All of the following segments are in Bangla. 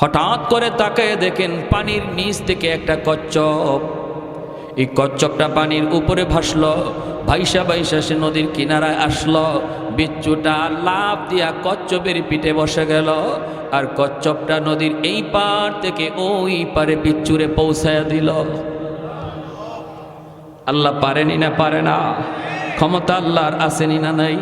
হঠাৎ করে তাকে দেখেন পানির নিচ থেকে একটা কচ্ছপ। এই কচ্ছপটা পানির উপরে ভাসল, ভাইসা ভাইসা সে নদীর কিনারায় আসলো, বিচ্ছুটা লাভ দিয়া কচ্ছপের পিঠে বসে গেল, আর কচ্ছপটা নদীর এই পার থেকে ওই পারে বিচ্ছুরে পৌঁছায়া দিল। আল্লাহ পারেনি না, পারে না। ক্ষমতা আল্লাহর আসেনি না নাই।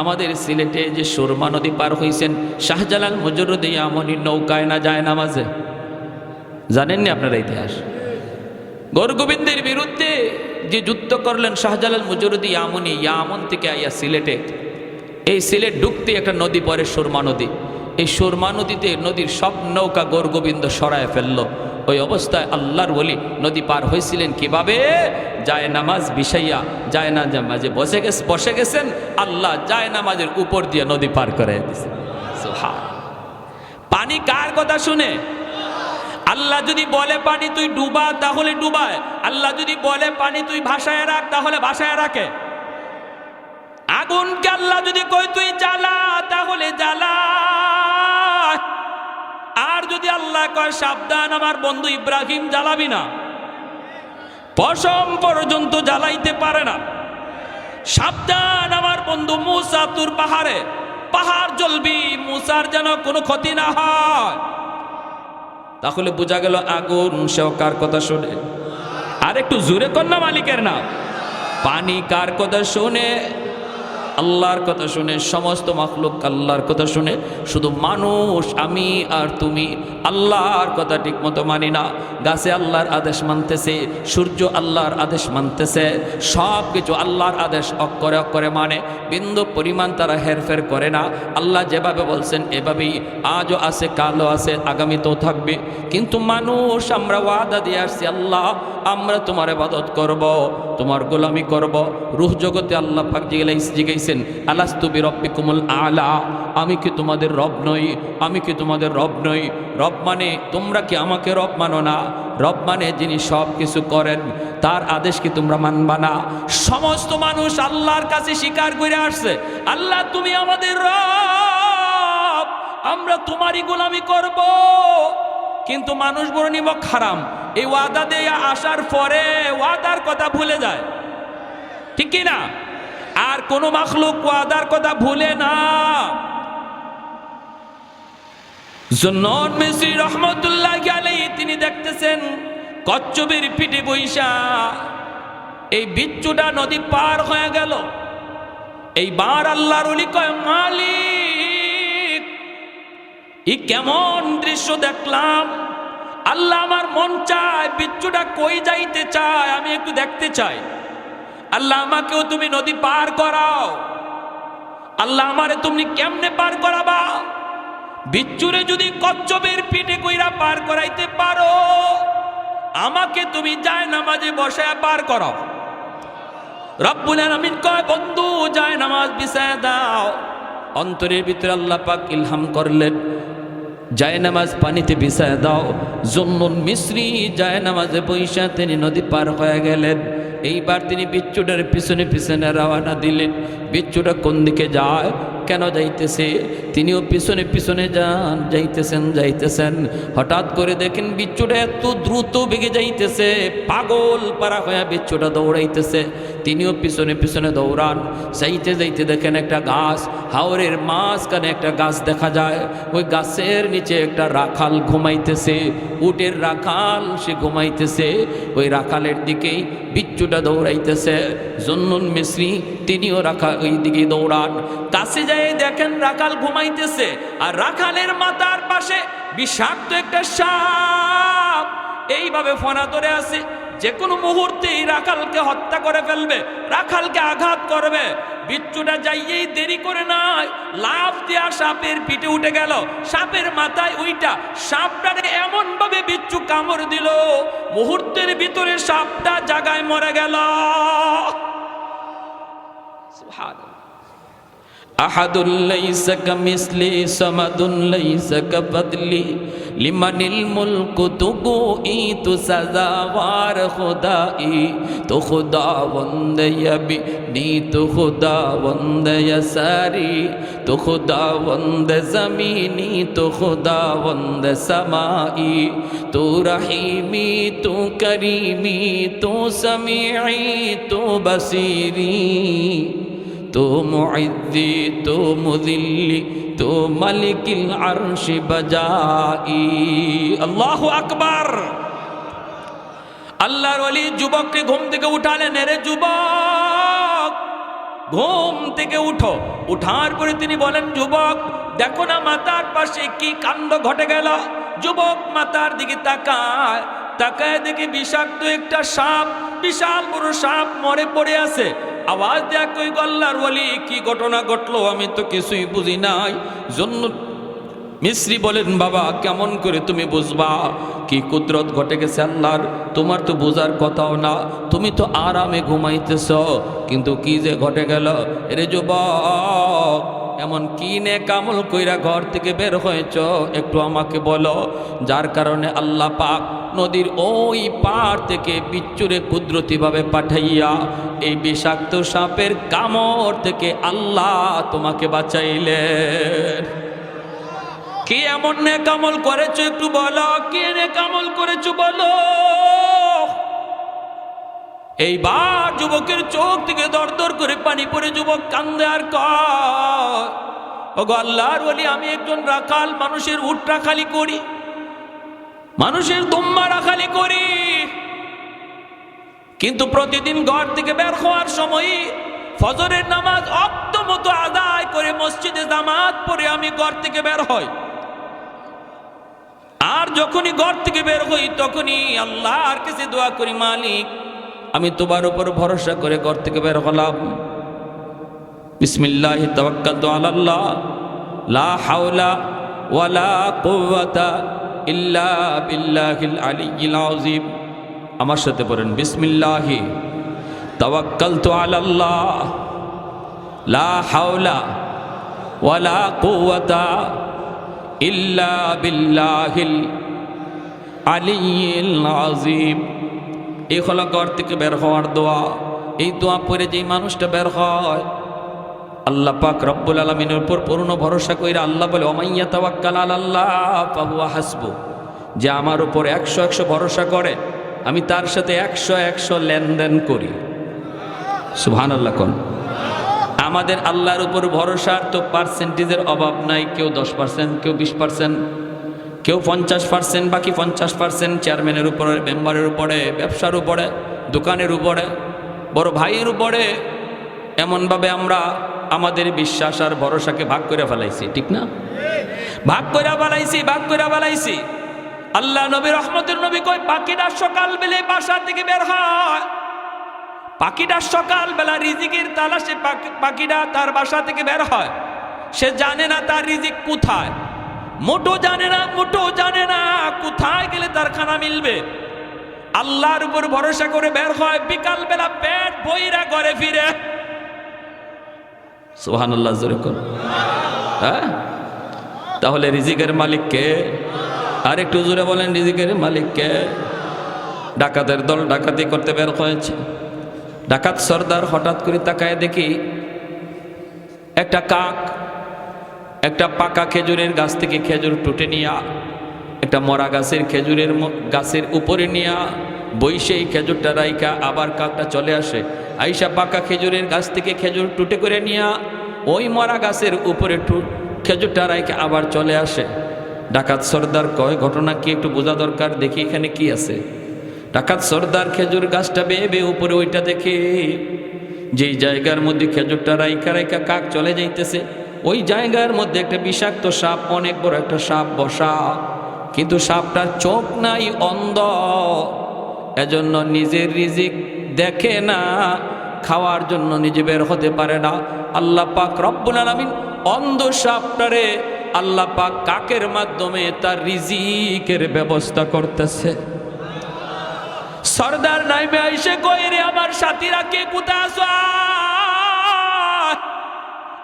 আমাদের সিলেটে যে সুরমা নদী পার হয়েছেন শাহজালাল মজরুদ্দি আমনি নৌকায় না যায় নামাজে? জানেননি আপনারা ইতিহাস? গৌরগোবিন্দের বিরুদ্ধে যে যুদ্ধ করলেন শাহজালাল মুজরুদ্দি আমনি ইয়ামন থেকে আইয়া সিলেটে, এই সিলেট ঢুকতে একটা নদী পরে সুরমা নদী। এই সুরমা নদীতে নদীর সব নৌকা গৌরগোবিন্দ সরায় ফেলল। ওই অবস্থায় আল্লাহর বলি নদী পার হয়েছিলেন কীভাবে? যায় নামাজ বিষাইয়া, যায় না নামাজে, বসে গেছে, বসে গেছেন, আল্লাহ যায় নামাজের উপর দিয়ে নদী পার করে দিছে। পানি কার কথা শুনে? আল্লাহ যদি বলে পানি তুই ডুবা, তাহলে ডুবায়। আল্লাহ যদি বলে পানি তুই ভাসায় রাখ, তাহলে ভাসায় রাখে। আগুনকে আল্লাহ যদি কই তুই জ্বালা, তাহলে জ্বালা। আর যদি আল্লাহ কয় সাবধান, আমার বন্ধু ইব্রাহিম জ্বালাবি না। পশম পর্যন্ত জ্বালাইতে পারে না। সাবধান আমার বন্ধু মুসা তোর পাহাড়ে। পাহাড় জ্বলবি, মুসার যেন কোনো ক্ষতি না হয়। তাহলে বোঝা গেল আগুন, সেও কার কথা শোনে? আর একটু জোরে কন্যা মালিকের না পানি কার কথা শোনে? আল্লাহর কথা শুনে, সমস্ত মাখলুক আল্লাহর কথা শুনে, শুধু মানুষ, আমি আর তুমি আল্লাহর কথা ঠিকমতো মানি না। গাছে আল্লাহর আদেশ মানতেছে, সূর্য আল্লাহর আদেশ মানতেছে সব কিছু আল্লাহর আদেশ অক্ষরে অক্ষরে মানে। বিন্দু পরিমাণ তারা হেরফের করে না। আল্লাহ যেভাবে বলছেন, এভাবেই আজও আছে, কালও আছে, আগামীতেও থাকবে। কিন্তু মানুষ, আমরা ওয়াদা দিয়ে আসছি, আল্লাহ, আমরা তোমার আবাদত করব, তোমার গোলামি করব। রুহ জগতে আল্লাহ পাক জিগাইস জিগাইছেন আলাস্তুবি রব্বিকুমুল আলা, আমি কি তোমাদের রব নই? আমি কি তোমাদের রব নই? রব মানে তোমরা কি আমাকে রব মানো না? রব মানে যিনি সব কিছু করেন, তার আদেশ কি তোমরা মানবা না? সমস্ত মানুষ আল্লাহর কাছে স্বীকার করে আসছে, আল্লাহ, তুমি আমাদের রব, আমরা তোমারই গোলামি করব। কিন্তু মানুষ বড় নিমক হারাম, এই ওয়াদা দিয়ে আসার পরে ওয়াদার কথা ভুলে যায়। ঠিক কি না? কোন মাখলুক ওয়াদার কথা ভুলে না। জন্নন মিশ্রি রহমতুল্লাহ আলাইহি তিনি দেখতেছেন কচ্ছপের পিঠে বৈশা। এই বিচ্ছুটা নদী পার হয়ে গেল। এই বার আল্লাহর অলি কয়, মালিক ই কেমন দৃশ্য দেখলাম। আল্লাহ আমার মন চায়, বিচ্ছুটা কই যাইতে চায়, আমি একটু দেখতে চাই। আল্লাহ আমাকেও তুমি নদী পার করাও। আল্লাহ আমারে তুমি কেমনে পার করাবা? বিচ্ছুরে যদি কচ্ছপের পিঠে কইরা পার করাইতে পারো, আমাকে তুমি যায় নামাজে বসায় পার করাও। রব্বুল কয় নামাজ দাও। ইলহাম করলেন নামাজ পানিতে দাও। মিশ্রি নামাজে তিনি নদী পার হয়ে গেলেন। এইবার তিনি বিচ্ছুটার পিছনে পিছনে রওয়ানা দিলেন। বিচ্ছুটা কোন দিকে যায়? কেন যাইতেছে? তিনিও পিছনে পিছনে যান, যাইতেছেন যাইতেছেন। হঠাৎ করে দেখেন বিচ্ছুটা এত দ্রুত বেগে যাইতেছে। পাগল পারা হয়ে বিচ্ছুটা দৌড়াইতেছে। তিনিও পিছনে পিছনে দৌড়ান। যাইতে যাইতে দেখেন একটা গাছ, হাওরের মাঝখানে একটা গাছ দেখা যায়। ওই গাছের নিচে একটা রাখাল ঘুমাইতেছে। উটের রাখাল সে ঘুমাইতেছে। ওই রাখালের দিকেই বিচ্ছুটা দৌড়াইতেছে। জন্নুন মিশ্রি তিনিও রাখা ওই দিকে দৌড়ান। কাছে যায় দেখেন রাখাল ঘুমাইতেছে আর রাখালের মাতার পাশে বিষাক্ত একটা সাপ। এইভাবে ফোনা ধরে আছে। যে কোনো মুহূর্তে এই রাখালকে হত্যা করে ফেলবে, রাখালকে আঘাত করবে। বিচ্ছুটা যাইয়েই দেরি করে নাই। লাভ দেয়া সাপের পিঠে উঠে গেল। সাপের মাথায় উইটা। সাপটারে এমন ভাবে বিচ্ছু কামড় দিল, মুহূর্তের ভিতরে সাপটা জাগায় মরে গেল। أحد ليس كمثلي صمد ليس كفضلي لمن الملك تقوئی تو سزاوار خدائی تو خدا وند یبی نی تو خدا وند یساری تو خدا وند زمینی تو خدا وند سمائی تو رحیمی تو کریمی تو سمیعی تو بصیری তো মুদ্দি তো মুদিল্লি তো মালিকিল আরশি বাজাই আল্লাহু আকবার। আল্লাহর ওলি যুবককে ঘুম থেকে উঠালেন। এরে যুবক, ঘুম থেকে উঠো। উঠার পরে তিনি বলেন, যুবক, দেখো না মাতার পাশে কি কাণ্ড ঘটে গেল? যুবক মাতার দিকে তাকায়। তাকায় দেখি বিষাক্ত একটা সাপ, বিশাল বড় সাপ মরে পড়ে আছে। আওয়াজ দেয়া কই গল্লার বলি কি ঘটনা ঘটলো? আমি তো কিছুই বুঝি নাই। জন্য মিশ্রি বলেন, বাবা, কেমন করে তুমি বুঝবা? কি কুদরত ঘটে গেছে আল্লাহর? তোমার তো বোঝার কথাও না। তুমি তো আরামে ঘুমাইতেছ। কিন্তু কি যে ঘটে গেল? এরে যুবক এমন কি নে কামল কইরা ঘর থেকে বের হয়েছ? একটু আমাকে বলো। যার কারণে আল্লাহ পাক নদীর ওই পার থেকে বিচ্চুরে কুদরতিভাবে পাঠাইয়া এই বিষাক্ত সাপের কামড় থেকে আল্লাহ তোমাকে বাঁচাইলেন। কি এমন নে কামল করেছ একটু বলো? কে কামল করেছ বলো? এইবার যুবকের চোখ থেকে দরদর করে পানি পড়ে, যুবক কান্দে আর আল্লাহর বলি আমি একজন রাখাল, মানুষের উট রাখালি করি, মানুষের দুম্বা রাখালি করি। কিন্তু প্রতিদিন ঘর থেকে বের হওয়ার সময় ফজরের নামাজ অক্ত মতো আদায় করে মসজিদে জামাত পরে আমি ঘর থেকে বের হই। আর যখনই ঘর থেকে বের হই, তখনই আল্লাহর কাছে দোয়া করি, মালিক আমি তোমার উপর ভরসা করে ঘর থেকে বের হলাম। বিসমিল্লাহ তাওয়াক্কালতু আলাল্লাহ। লা হাওলা ওয়ালা কুওয়াতা ইল্লা বিল্লাহিল আলিয়্যিল আযীম। আমার সাথে পড়েন, বিসমিল্লাহ তাওয়াক্কালতু আলাল্লাহ। লা হাওলা ওয়ালা কুওয়াতা ইল্লা বিল্লাহিল আলিয়্যিল আযীম। এই হলো ঘর থেকে বের হওয়ার দোয়া। এই দোয়া পরে যেই মানুষটা বের হয়, আল্লাহ পাক রব্বুল আলমিনের উপর পূর্ণ ভরসা কইরা আল্লাহ বলে অমাইয়া তাওয়াক্কাল আল্লাহ পাহুয়া হাসবো। যে আমার উপর একশো একশো ভরসা করে, আমি তার সাথে একশো একশো লেনদেন করি। সুহান আল্লাহ কোন। আমাদের আল্লাহর উপর ভরসার তো পার্সেন্টেজের অভাব নাই, কেউ দশ পার্সেন্ট কেউ বিশ পার্সেন্ট কেউ পঞ্চাশ পার্সেন্ট বাকি পঞ্চাশ পার্সেন্ট চেয়ারম্যানের উপরে মেম্বারের উপরে, ব্যবসার উপরে, দোকানের উপরে, বড় ভাইয়ের উপরে, এমনভাবে আমরা আমাদের বিশ্বাস আর ভরসাকে ভাগ করে ফেলাইছি, ঠিক না? ভাগ করে ফেলাইছি, ভাগ করে ফেলাইছি। আল্লাহ নবী রহমতের নবী কই পাখিটা সকাল বেলে বাসা থেকে বের হয়। পাখিটা সকাল বেলা রিজিকের তালাশে পাখিটা তার বাসা থেকে বের হয়। সে জানে না তার রিজিক কোথায়। মোটো জানে না, মোটো জানে না, কোথায় গেলে তার খানা মিলবে? আল্লাহর উপর ভরসা করে বের হয় বিকাল বেলা পেট বইরা ঘরে ফিরে। সোহান আল্লাহ হ্যাঁ? তাহলে রিজিকের মালিককে আর একটু জোরে বলেন, রিজিকের মালিককে ডাকাতের দল ডাকাতি করতে বের হয়েছে। ডাকাত সর্দার হঠাৎ করে তাকায় দেখি, একটা কাক একটা পাকা খেজুরের গাছ থেকে খেজুর টুটে নিয়া, একটা মরা গাছের খেজুরের গাছের উপরে নিয়া বৈশেই খেজুরটা রাইকা আবার কাকটা চলে আসে। আইসা পাকা খেজুরের গাছ থেকে খেজুর টুটে করে নিয়া, ওই মরা গাছের উপরে খেজুরটা রাইকা আবার চলে আসে। ডাকাত সর্দার কয়, ঘটনা কি একটু বোঝা দরকার? দেখি এখানে কি আছে। ডাকাত সর্দার খেজুর গাছটা বেয়ে বেয়ে উপরে ওইটা দেখে, যেই জায়গার মধ্যে খেজুরটা রাইকা রাইকা কাক চলে যাইতেছে ওই জায়গার মধ্যে একটা বিষাক্ত সাপ, অনেক বড় একটা সাপ বসা। কিন্তু সাপটার চোখ নাই, অন্ধ। এজন্য নিজের রিজিক দেখে না, খাওয়ার জন্য নিজে বের হতে পারে না। আল্লাহ পাক রব্বুল আলামিন অন্ধ সাপটারে আল্লাহ পাক কাকের মাধ্যমে তার রিজিকের ব্যবস্থা করতেছে। সর্দার নাইমে আইসে কই রে আমার সাথীরা কে কোথায় আয়?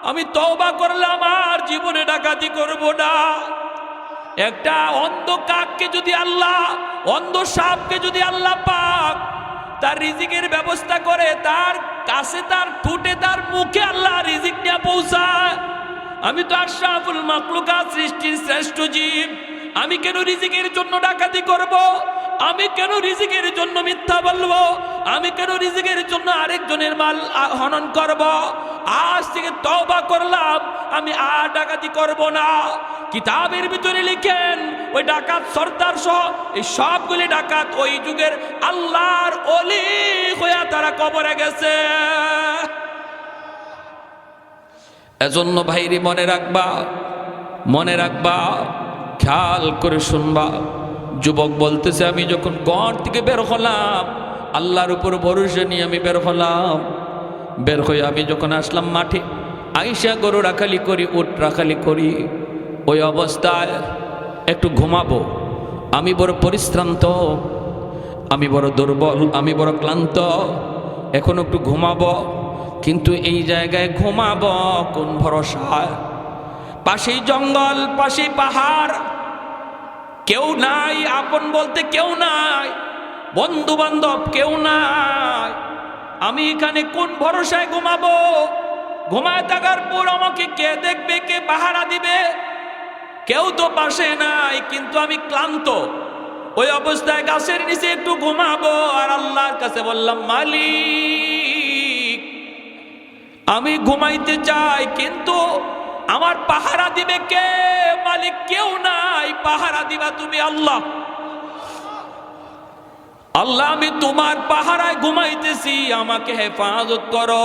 আমি তওবা করলাম, আর জীবনে ডাকাতি করব না। একটা অন্ধ কাককে যদি আল্লাহ, অন্ধ সাপকে যদি আল্লাহ পাক তার রিজিকের ব্যবস্থা করে, তার কাছে, তার ঠুটে, তার মুখে আল্লাহ রিজিক নিয়ে পৌঁছায়। আমি তো আশরাফুল মাকলুকা সৃষ্টির শ্রেষ্ঠ জীব। আমি কেন রিজিকের জন্য ডাকাতি করব? আমি কেন রিজিকের জন্য মিথ্যা বলব? আমি কেন রিজিকের জন্য আরেকজনের মাল হনন করব? আজ থেকে তওবা করলাম, আমি আর ডাকাতি করব না। কিতাবের ভিতরে লিখেন, ওই ডাকাত সর্দার সহ, এই সবগুলি ডাকাত ওই যুগের আল্লাহর অলি হইয়া তারা কবরে গেছে। এজন্য ভাইরি, মনে রাখবা মনে রাখবা, খেয়াল করে শুনবা। যুবক বলতেছে, আমি যখন গড় থেকে বের হলাম, আল্লাহর উপর ভরসা নিয়ে আমি বের হলাম। বের হয়ে আমি যখন আসলাম মাঠে, আইসা গরু রাখালি করি উট রাখালি করি, ওই অবস্থায় একটু ঘুমাবো। আমি বড় পরিশ্রান্ত, আমি বড় দুর্বল, আমি বড় ক্লান্ত, এখন একটু ঘুমাবো, কিন্তু এই জায়গায় ঘুমাবো কোন ভরসায়? পাশেই জঙ্গল, পাশেই পাহাড়, কেউ নাই, আপন বলতে কেউ নাই বন্ধু বান্ধব কেউ নাই। আমি এখানে কোন ভরসায় ঘুমাবো? ঘুমায় থাকার পর আমাকে কে দেখবে, কে পাহারা দিবে? কেউ তো পাশে নাই, কিন্তু আমি ক্লান্ত। ওই অবস্থায় গাছের নিচে একটু ঘুমাবো আর আল্লাহর কাছে বললাম, মালিক, আমি ঘুমাইতে চাই, কিন্তু আমার পাহারা দিবে কে? মালিক, কেউ নাই, পাহারা দিবা তুমি আল্লাহ। আল্লাহ, আমি তোমার পাহারায় ঘুমাইতেছি, আমাকে হেফাজত করো।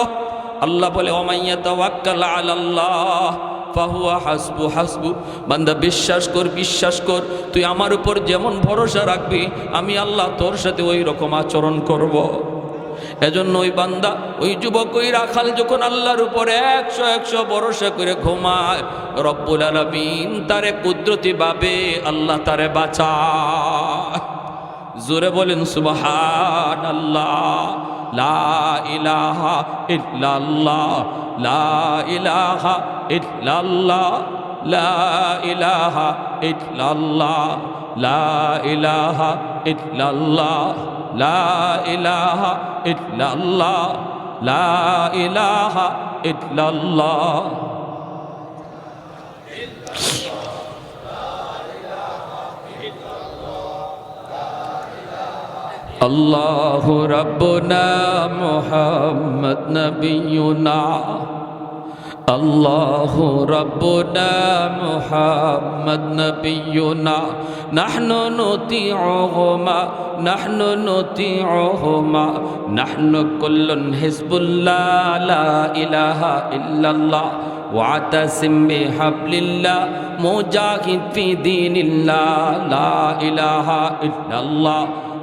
আল্লাহ বলে ওমাইয়া তাওয়াক্কাল আলাল্লাহ, ফাহুয়া হাসবু হাসবু। বান্দা, বিশ্বাস কর বিশ্বাস কর, তুই আমার উপর যেমন ভরসা রাখবি, আমি আল্লাহ তোর সাথে ওই রকম আচরণ করব। এজন্য ওই বান্দা, ওই যুবক, ওই রাখাল যখন আল্লাহর উপর একশো একশো ভরসা করে ঘুমায়, রব্বুল আলমিন তারে কুদরতি ভাবে আল্লাহ তারে বাঁচায়। জোরে বলেন সুবহান আল্লাহ লা ইলাহা ইল্লাল্লাহ, লা ইলাহা ইল্লাল্লাহ, লা ইলাহা ইল্লাল্লাহ, লা ইলাহা ইল্লাল্লাহ, লা ইলাহা ইল্লাল্লাহ, লা ইলাহা ইল্লাল্লাহ। الله ربنا محمد نبينا. الله ربنا محمد نبينا. نحن نطيعهما نحن نطيعهما. نحن كل حزب الله لا إله إلا الله. واعتصم بحبل الله مجاهد في دين الله لا إله إلا الله.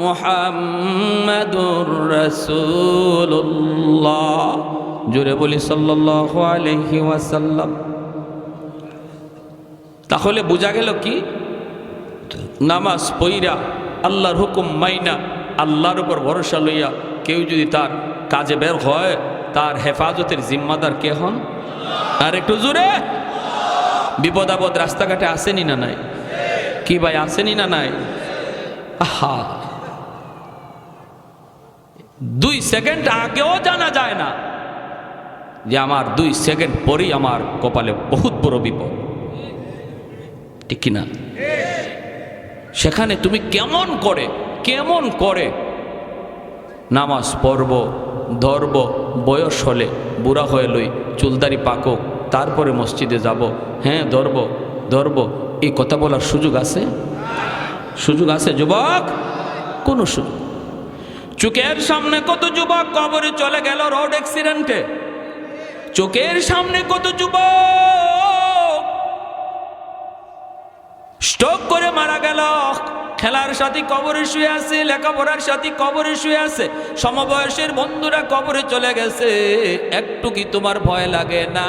মোহাম্মদুর রসুল্লাহ জুড়ে বলি সাল্লাহ ওয়াসাল্লাম। তাহলে বোঝা গেল কি? নামাজ পইরা আল্লাহর হুকুম মাইনা আল্লাহর উপর ভরসা লইয়া কেউ যদি তার কাজে বের হয়, তার হেফাজতের জিম্মাদার কে হন? আর একটু জুড়ে বিপদ আপদ রাস্তাঘাটে আসেনি না নাই? কি ভাই, আসেনি না নাই? আহা। দুই সেকেন্ড আগেও জানা যায় না যে আমার দুই সেকেন্ড পরেই আমার কপালে বহুত বড় বিপদ। ঠিক কিনা সেখানে তুমি কেমন করে কেমন করে নামাজ পড়ব, ধরব, বয়স হলে বুড়া হয়ে লই চুলদারি পাকক তারপরে মসজিদে যাব হ্যাঁ ধরব ধরব, এই কথা বলার সুযোগ আছে? সুযোগ আছে, যুবক? কোনো সুযোগ। চোখের সামনে কত যুবক কবরে চলে গেল রোড অ্যাক্সিডেন্টে। চোখের সামনে কত যুবক স্ট্রোক করে মারা গেল। খেলার সাথে কবরে শুয়ে আছে, লেখাপড়ার সাথে কবরে শুয়ে আছে, সমবয়সের বন্ধুরা কবরে চলে গেছে। একটু কি তোমার ভয় লাগে না?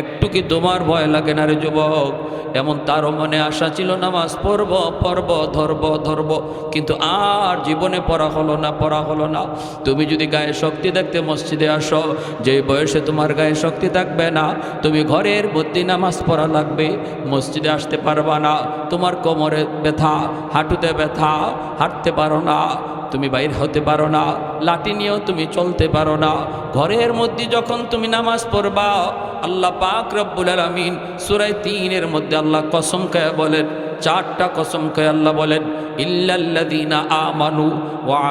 একটু কি তোমার ভয় লাগে না রে যুবক। এমন তারও মনে আশা ছিল নামাজ পড়ব পড়ব, ধরব ধরব। কিন্তু আর জীবনে পড়া হলো না, পড়া হলো না। তুমি যদি গায়ে শক্তি দেখতে মসজিদে আসো যে বয়সে তোমার গায়ে শক্তি থাকবে না, তুমি ঘরের মধ্যে নামাজ পড়া লাগবে। মসজিদে আসতে পারবা না, তোমার কোমরে ব্যথা, হাঁটুতে ব্যথা, হাঁটতে পারো না। তুমি বাইর হতে পারো না, লাঠি নিয়েও তুমি চলতে পারো না। ঘরের মধ্যে যখন তুমি নামাজ পড়বা, আল্লাহ পাক রব্বুল আলামিন সূরা তিনের মধ্যে আল্লাহ কসম খায় বলেন, চারটা কসম খায় আল্লাহ বলেন আমানু ওয়া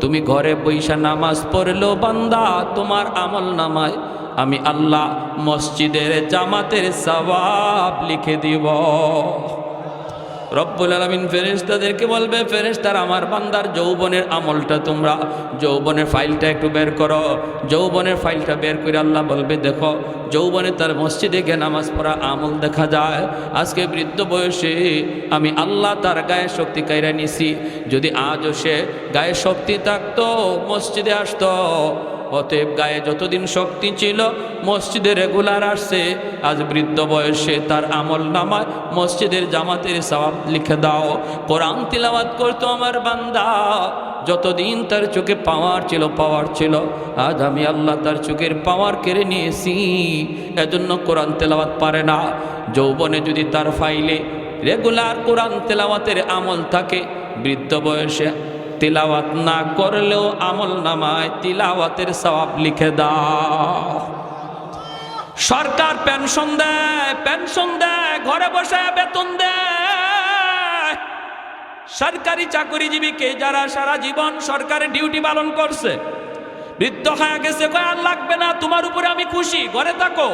তুমি ঘরে বৈশা নামাজ পড়ল, বান্দা, তোমার আমল নামায় আমি আল্লাহ মসজিদের জামাতের সওয়াব লিখে দিব। রব্বুল আলমিন ফেরেস্তাদেরকে বলবে ফেরেস্তার আমার বান্দার যৌবনের আমলটা তোমরা, যৌবনের ফাইলটা একটু বের করো। যৌবনের ফাইলটা বের করে আল্লাহ বলবে, দেখো, যৌবনে তার মসজিদে গিয়ে নামাজ পড়া আমল দেখা যায়। আজকে বৃদ্ধ বয়সে আমি আল্লাহ তার গায়ে শক্তি কাইরা নিছি। যদি আজও সে গায়ে শক্তি থাকতো, মসজিদে আসতো অতএব গায়ে যতদিন শক্তি ছিল, মসজিদে রেগুলার আসছে। আজ বৃদ্ধ বয়সে তার আমল নামায় মসজিদের জামাতের সবাব লিখে দাও। কোরআন তিলাবাত করতো আমার বান্দা। যতদিন তার চোখে পাওয়ার ছিল পাওয়ার ছিল, আজ আমি আল্লাহ তার চোখের পাওয়ার কেড়ে নিয়েছি। এজন্য কোরআন তেলাওয়াত পারে না। যৌবনে যদি তার ফাইলে রেগুলার কোরআন তেলাওয়াতের আমল থাকে, বৃদ্ধ বয়সে তিলাওয়াত না করলেও আমল নামায় তিলাওয়াতের সবাব লিখে দাও। সরকার পেনশন দেয় পেনশন দেয়, ঘরে বসে বেতন দেয়। সরকারি চাকরিজীবীকে যারা সারা জীবন সরকারের ডিউটি পালন করছে, বৃদ্ধ হয়ে গেছে, কয়, আর লাগবে না, তোমার উপরে আমি খুশি, ঘরে থাকো।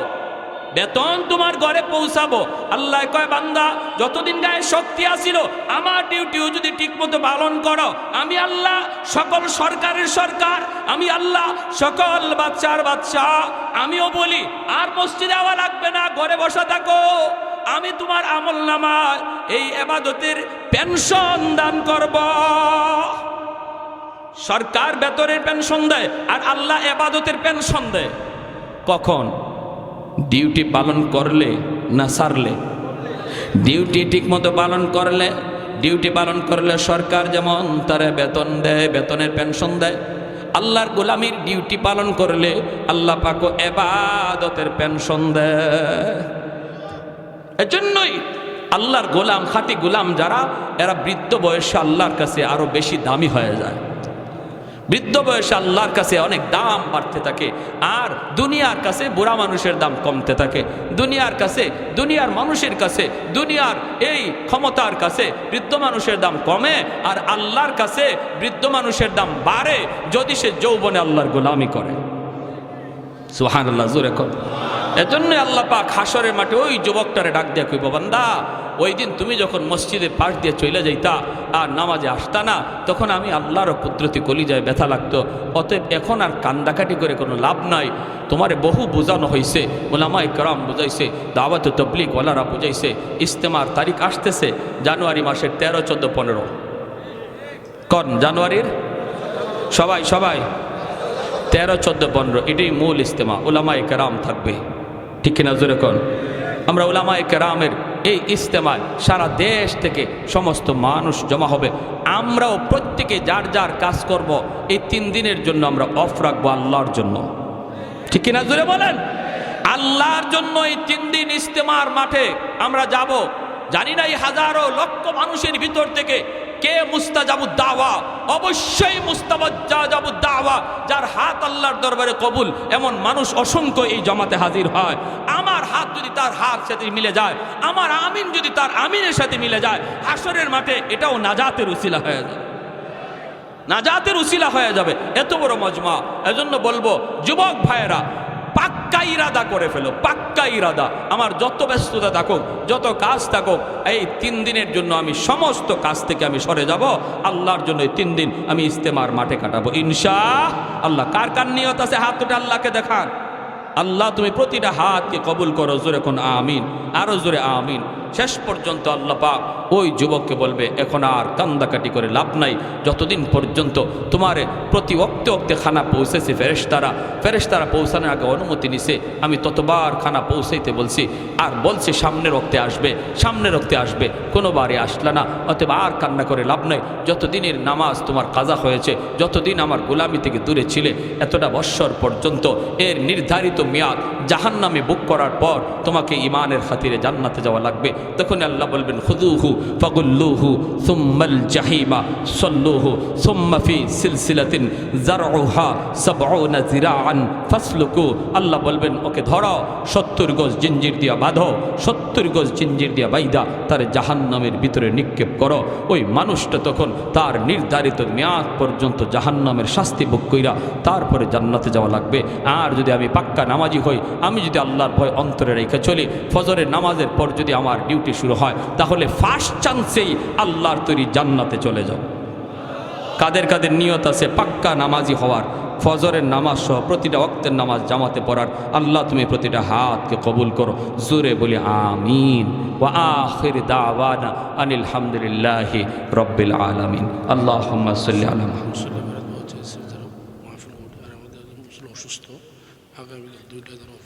বেতন তোমার ঘরে পৌঁছাবো। আল্লাহ কয়, বান্দা, যতদিন গায়ে শক্তি আসিল, আমার ডিউটিও যদি ঠিকমতো পালন করো, আমি আল্লাহ সকল সরকারের সরকার, আমি আল্লাহ সকল বাচ্চার বাচ্চা। আমিও বলি, আর মসজিদে আওয়া লাগবে না, ঘরে বসা থাকো। আমি তোমার আমল নামায় এই এবাদতের পেনশন দান করব। সরকার বেতনের পেনশন দেয়, আর আল্লাহ এবাদতের পেনশন দেয়। কখন? ডিউটি পালন করলে না সারলে? ডিউটি ঠিকমতো পালন করলে, ডিউটি পালন করলে সরকার যেমন তারা বেতন দেয়, বেতনের পেনশন দেয়, আল্লাহর গোলামির ডিউটি পালন করলে আল্লাহ পাকো এবাদতের পেনশন দেয়। এজন্যই আল্লাহর গোলাম, খাঁটি গোলাম যারা, এরা বৃদ্ধ বয়সে আল্লাহর কাছে আরও বেশি দামি হয়ে যায়। বৃদ্ধ বয়সে আল্লাহর কাছে অনেক দাম বাড়তে থাকে, আর দুনিয়ার কাছে বুড়া মানুষের দাম কমতে থাকে। দুনিয়ার কাছে, দুনিয়ার মানুষের কাছে, দুনিয়ার এই ক্ষমতার কাছে বৃদ্ধ মানুষের দাম কমে, আর আল্লাহর কাছে বৃদ্ধ মানুষের দাম বাড়ে যদি সে যৌবনে আল্লাহর গোলামি করে। সুহান আল্লাহ জোরে কর। এজন্য আল্লাহ পাক হাসরের মাঠে ওই যুবকটারে ডাক দিয়া কইব, বান্দা, ওই দিন তুমি যখন মসজিদের পাশ দিয়ে চলে যাইতা আর নামাজে আসতা না, তখন আমি আল্লাহর কুদরতি কলিজায় ব্যথা লাগতো। অতএব এখন আর কান্দাকাটি করে কোনো লাভ নাই। তোমারে বহু বোঝানো হয়েছে ওলামাই করম বুঝাইছে দাওয়াত তবলিক ওলারা বুঝাইছে ইস্তেমার তারিখ আসতেছে, জানুয়ারি মাসের তেরো, চোদ্দ, পনেরো। কন, জানুয়ারির? সবাই সবাই। তেরো, চোদ্দ, পনেরো, এটাই মূল ইস্তেমা ওলামাই কেরাম থাকবে। ঠিক কিনা জোরে কন। আমরা ওলামাই কেরামের এই ইস্তেমায় সারা দেশ থেকে সমস্ত মানুষ জমা হবে। আমরাও প্রত্যেকে যার যার কাজ করব, এই তিন দিনের জন্য আমরা অফ রাখব আল্লাহর জন্য। ঠিক কিনা জোরে বলেন? আল্লাহর জন্য এই তিন দিন ইস্তেমার মাঠে আমরা যাব। জানি না এই হাজারো লক্ষ মানুষের ভিতর থেকে কে মুস্তাজাবুদ দাওয়া? অবশ্যই মুস্তাবাজ্জাবুদ দাওয়া। যার হাত আল্লাহর দরবারে কবুল, এমন মানুষ অসংখ্য এই জমাতে হাজির হয়। আমার হাত যদি তার হাত সাথে মিলে যায়, আমার আমিন যদি তার আমিনের সাথে মিলে যায় হাসরের মাঠে এটাও নাজাতের উসিলা হয়ে যায় নাজাতের উসিলা হয়ে যাবে। এত বড় মজমা। এজন্য বলব, যুবক ভাইয়েরা পাক্কা ইরাদা করে ফেলো, পাক্কা ইরাদা। আমার যত ব্যস্ততা থাকুক, যত কাজ থাকুক, এই তিন দিনের জন্য আমি সমস্ত কাজ থেকে আমি সরে যাব। আল্লাহর জন্য এই তিন দিন আমি ইস্তেমার মাঠে কাটাবো। ইনশা আল্লাহ, কার কার নিয়ত আছে? হাত তুলে আল্লাহকে দেখান। আল্লাহ, তুমি প্রতিটা হাতকে কবুল করো। জোরে কোন আমিন, আরও জোরে আমিন। শেষ পর্যন্ত আল্লাহ পাক ওই যুবককে বলবে, এখন আর কান্দাকাটি করে লাভ নাই। যতদিন পর্যন্ত তোমার প্রতি অক্তে অক্তে খানা পৌঁছেছে ফেরেশতারা ফেরেশতারা পৌঁছানোর আগে অনুমতি নিছে, আমি ততবার খানা পৌঁছাইতে বলছি। আর বলছে, সামনের রক্তে আসবে, সামনের রক্তে আসবে কোনোবারে আসলে না, অতএব আর কান্না করে লাভ নাই। যতদিনের নামাজ তোমার কাজা হয়েছে, যতদিন আমার গোলামি থেকে দূরে ছিলে, এতটা বৎসর পর্যন্ত এর নির্ধারিত মেয়াদ জাহান্নামে বুক করার পর তোমাকে ইমানের খাতিরে জান্নাতে যাওয়া লাগবে। তখন আল্লাহ বলবেন খুদুহু ফাগুল্লুহু সুম্মাল জাহিমা সল্লুহু সুম্মা ফি সিলসিলাতিন জারউহা সাবউনা জিরাআন ফাসলুকু। আল্লাহ বলবেন, ওকে ধরাও সত্তর গজ জিঞ্জির দিয়া বাঁধো, সত্তর গজ জিঞ্জির দিয়া বাইদা, তার জাহান্নামের ভিতরে নিক্ষেপ করো। ওই মানুষটা তখন তার নির্ধারিত মেয়াদ পর্যন্ত জাহান্নামের শাস্তি ভোগ কইরা তারপরে জান্নাতে যাওয়া লাগবে। আর যদি আমি পাক্কা নামাজি হই, আমি যদি আল্লাহর ভয় অন্তরে রেখে চলি, ফজরের নামাজের পর যদি আমার ডিউটি শুরু হয়, তাহলে ফার্স্ট চান্সেই আল্লাহর তৈরি জান্নাতে চলে যাও। কাদের কাদের নিয়ত আছে, পাক্কা নামাজি হওয়ার, ফজরের নামাজ সহ প্রতিটা অক্তের নামাজ জামাতে পড়ার, আল্লাহ তুমি প্রতিটা হাতকে কবুল করো। জোরে বলি, আমিন। ওয়া আখির দাওয়ানা আনিল হামদুলিল্লাহি রব্বিল আলামিন। আল্লাহ সাল্লি